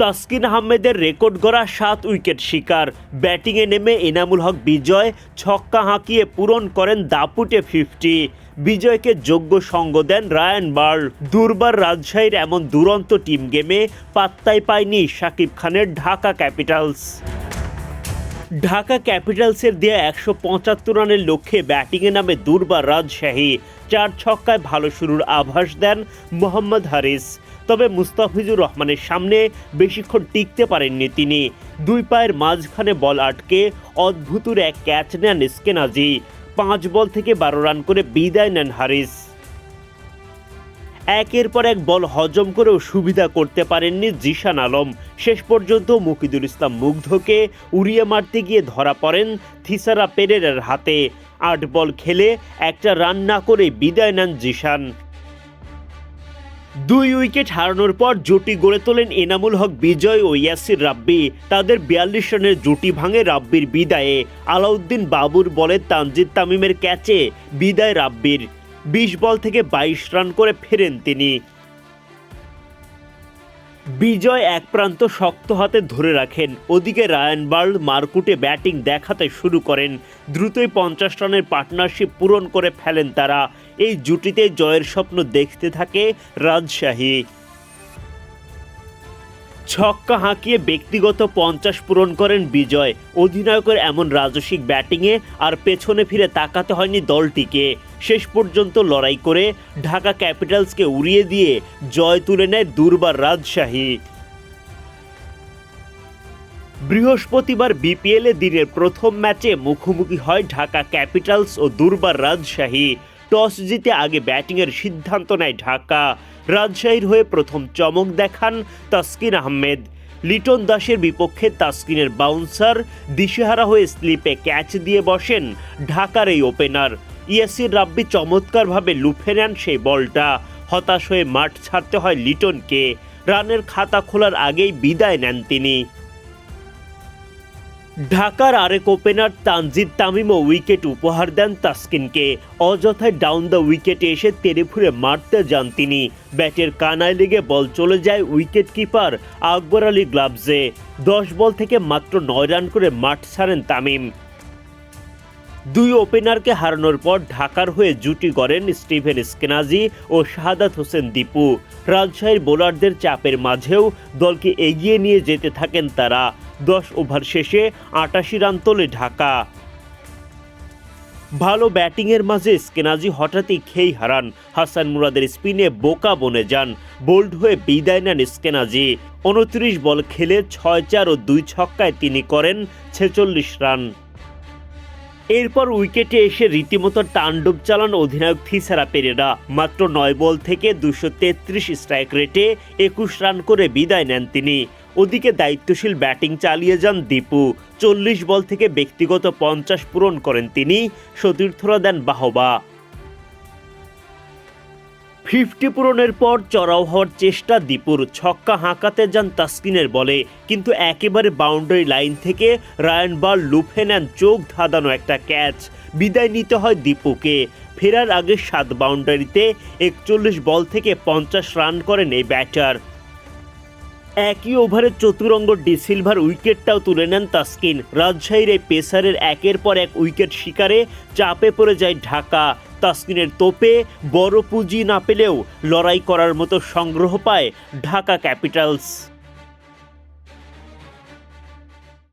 তাসকিন আহমেদের রেকর্ড গড়া সাত উইকেট শিকার। ব্যাটিংয়ে নেমে এনামুল হক বিজয়, ছক্কা হাঁকিয়ে পূরণ করেন দাপুটে ফিফটি। বিজয়কে যোগ্য সঙ্গ দেন রায়ান বার্ল। দুর্বার রাজশাহীর এমন দুরন্ত টিম গেমে পাত্তাই পায়নি শাকিব খানের ঢাকা ক্যাপিটালস। ঢাকা ক্যাপিটালসের দেয়া একশো পঁচাত্তর রানের লক্ষ্যে ব্যাটিংয়ে নামে দুর্বার রাজশাহী চার ছক্কায় ভালো শুরুর আভাস দেন মোহাম্মদ হারিস। তবে মুস্তাফিজুর রহমানের সামনে বেশিক্ষণ টিকতে পারেননি তিনি। দুই পায়ের মাঝখানে বল আটকে অদ্ভুতুর এক ক্যাচ নেন স্কেনাজি। পাঁচ বল থেকে বারো রান করে বিদায় নেন হারিস। একের পর এক বল হজম করেও সুবিধা করতে পারেননি জিশান আলম। শেষ পর্যন্ত মুকিদুল ইসলাম মুগ্ধকে উড়িয়ে মারতে গিয়ে ধরা পড়েন থিসারা পেরেরার হাতে। আট বল খেলে একটা রান না করে বিদায় নেন জিশান। দুই উইকেট হারানোর পর জুটি গড়ে তোলেন এনামুল হক বিজয় ও ইয়াসির রাব্বি। তাদের বিয়াল্লিশ রানের জুটি ভাঙে রাব্বির বিদায়ে। আলাউদ্দিন বাবুর বলে তানজিদ তামিমের ক্যাচে বিদায় রাব্বির। বিশ বল থেকে বাইশ রান করে ফেরেন তিনি। বিজয় এক প্রান্ত শক্ত হাতে ধরে রাখেন। ওদিকে রায়ান বার্ল মারকুটে ব্যাটিং দেখাতে শুরু করেন। দ্রুতই পঞ্চাশ রানের পার্টনারশিপ পূরণ করে ফেলেন তারা। এই জুটিতে জয়ের স্বপ্ন দেখতে থাকে রাজশাহী। ছক্কা হাঁকিয়ে ব্যক্তিগত পঞ্চাশ পূরণ করেন বিজয়। অধিনায়কের এমন রাজস্বিক ব্যাটিংয়ে আর পেছনে ফিরে তাকাতে হয়নি দলটিকে। শেষ পর্যন্ত লড়াই করে ঢাকা ক্যাপিটালসকে উড়িয়ে দিয়ে জয় তুলে নেয় দুর্বার রাজশাহী। বৃহস্পতিবার বিপিএলে দিনের প্রথম ম্যাচে মুখোমুখি হয় ঢাকা ক্যাপিটালস ও দুর্বার রাজশাহী। টস জিতে আগে ব্যাটিংয়ের সিদ্ধান্ত নেয় ঢাকা। রাজশাহীর হয়ে প্রথম চমক দেখান তাসকিন আহমেদ। লিটন দাসের বিপক্ষে তাসকিনের বাউন্সার দিশেহারা হয়ে স্লিপে ক্যাচ দিয়ে বসেন ঢাকার এই ওপেনার ইয়াসির রাব্বি চমৎকারভাবে লুফে নেন সেই বলটা। হতাশ হয়ে মাঠ ছাড়তে হয় লিটনকে। রানের খাতা খোলার আগেই বিদায় নেন তিনি। ঢাকার আরেক ওপেনার তানজিদ তামিমও উইকেট উপহার দেন তাসকিনকে। অযথায় ডাউন দ্য উইকেটে এসে তেড়ে ফুড়ে মারতে যান তিনি। ব্যাটের কানায় লেগে বল চলে যায় উইকেট কিপার আকবর আলী গ্লাভসে। দশ বল থেকে মাত্র নয় রান করে মাঠ ছাড়েন তামিম। দুই ওপেনারকে হারানোর পর ঢাকার হয়ে জুটি গড়েন স্টিভেন স্কেনাজি ও শাহাদাত হোসেন দীপু। রাজশাহীর বোলারদের চাপের মাঝেও দলকে এগিয়ে নিয়ে যেতে থাকেন তারা। দশ ওভার শেষে আটাশি রান তোলে ঢাকা। ভালো ব্যাটিংয়ের মাঝে স্কেনাজি হঠাৎই খেই হারান। হাসান মুরাদের স্পিনে বোকা বনে যান। বোল্ড হয়ে বিদায় নেন স্কেনাজি। উনত্রিশ বল খেলে ছয় চার ও দুই ছক্কায় তিনি করেন ছেচল্লিশ রান। এরপর উইকেটে এসে রীতিমতো তাণ্ডব চালান অধিনায়ক থিসারা পেরেরা। মাত্র নয় বল থেকে দুশো তেত্রিশ স্ট্রাইক রেটে একুশ রান করে বিদায় নেন তিনি। ওদিকে দায়িত্বশীল ব্যাটিং চালিয়ে যান দীপু। চল্লিশ বল থেকে ব্যক্তিগত পঞ্চাশ পূরণ করেন তিনি, সতীর্থরা দেন বাহবা। ফিফটি পূরণের পর চড়াও হওয়ার চেষ্টা দীপুর। ছক্কা হাঁকাতে যান তাসকিনের বলে, কিন্তু একেবারে বাউন্ডারি লাইন থেকে রায়ান বার লুফে নেন চোখ ধাঁধানো একটা ক্যাচ। বিদায় নিতে হয় দীপুকে। ফেরার আগে সাত বাউন্ডারিতে একচল্লিশ বল থেকে পঞ্চাশ রান করেন এই ব্যাটার। একই ওভারে চতুরঙ্গ ডি সিলভার উইকেটটাও তুলে নেন তাসকিন। রাজশাহীর এই পেসারের একের পর এক উইকেট শিকারে চাপে পড়ে যায় ঢাকা। তাসকিনের তোপে বড় পুঁজি না পেলেও লড়াই করার মতো সংগ্রহ পায় ঢাকা ক্যাপিটালস।